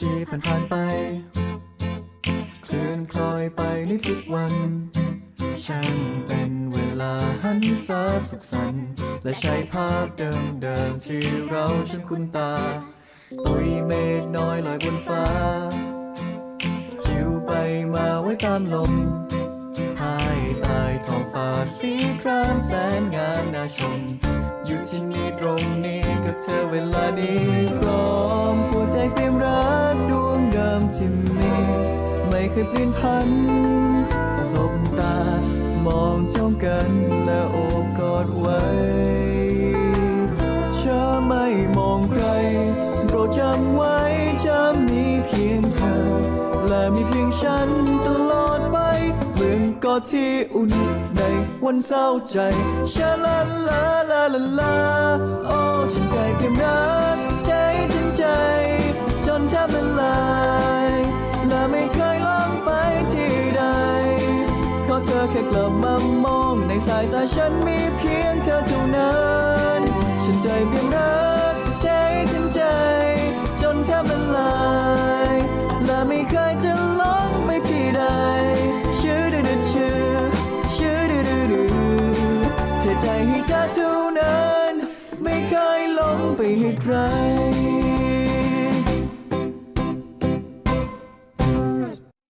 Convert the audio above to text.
ที่ผ่านผ่านไป เคลื่อนคล้อยไปในทุกวัน ช่างเป็นเวลาหันษาสุขสันต์และใช้ภาพเดิมๆที่เราช่างคุ้นตา ตุยเมฆน้อยลอยบนฟ้าปลิวไปมาไว้ตามลมภายใต้ท้องฟ้าสีครามแสนงามน่าชม อยู่ที่นี่ตรงนี้ ที่มีไม่เคยเปลี่ยนพันสบตามองจ้องกันและโอบกอดไว้เธอไม่มองใครโปรดจำไว้จะมีเพียงเธอ และมีเพียงฉันตลอดไปเหมือนกอดที่อุ่นในวันเศร้าใจชาลาลาลาลาลาโอ้ฉันใจเพียงรักใจถึงใจจนแทบ อเธอแค่กลับมามองในสายตาฉันมีเพียงเธอเท่านั้น ฉันใจเพียงรักใจถึงใจ จนแทบละลาย และไม่เคยจะลองไปที่ใด ชื่อดืดชื่อชื่อดืดดืเทใจให้เธอเท่านั้น ไม่เคยหลงไปให้ใคร